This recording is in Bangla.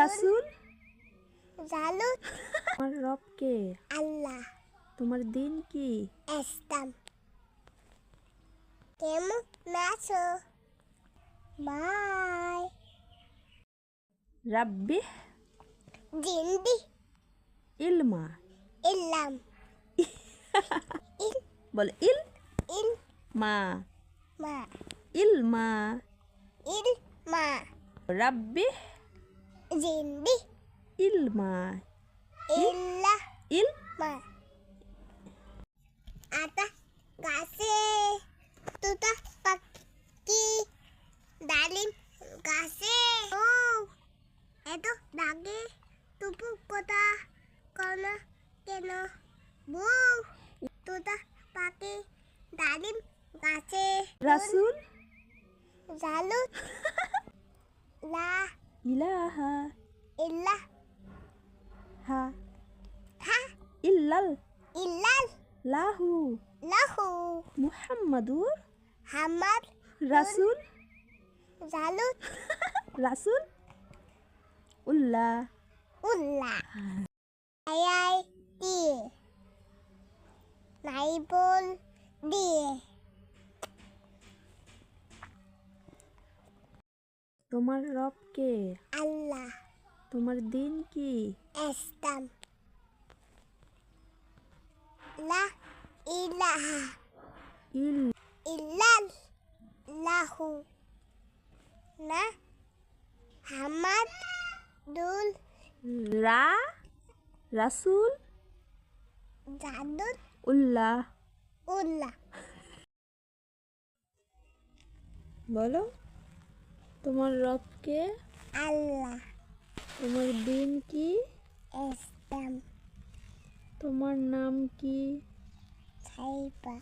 রাসূল জালুদ তোমার রব কে আল্লাহ তোমার দিন কি ইসলাম কেমন আছো বাই রাব্বি জিন্দি ইলমা ইল্লাম ইল বলে ইল ইল মা মা ইলমা ইল মা রাব্বি Zindi. Ilma. Illa. Ilma. Ata kasih. Tuta pakki. Dalin kasih. Oh. itu lagi tubuh kota kono keno bu tuta pakai dalim kasih rasul zalut lah ইলাহা। ইল্লা। হা। হা। ইল্লাল। ইল্লাল। লাহু। লাহু। মুহাম্মাদুর হামার রাসূল। জালুদ। রাসূল। উল্লাহ উল্লা। আয়াই দিয়ে। নাইবল দিয়ে। তোমার রব কে? আল্লাহ। তোমার দিন কি? ইসলাম লা ইলাহা। ইল। ইল্লাল লাহু। না। হামাদ দুল রা। রাসূল। জাদুদ উল্লাহ। উল্লাহ। বলো। তোমার রবকে আল্লাহ। তোমার দিন কি? ইসলাম। তোমার নাম কি? সাইবা।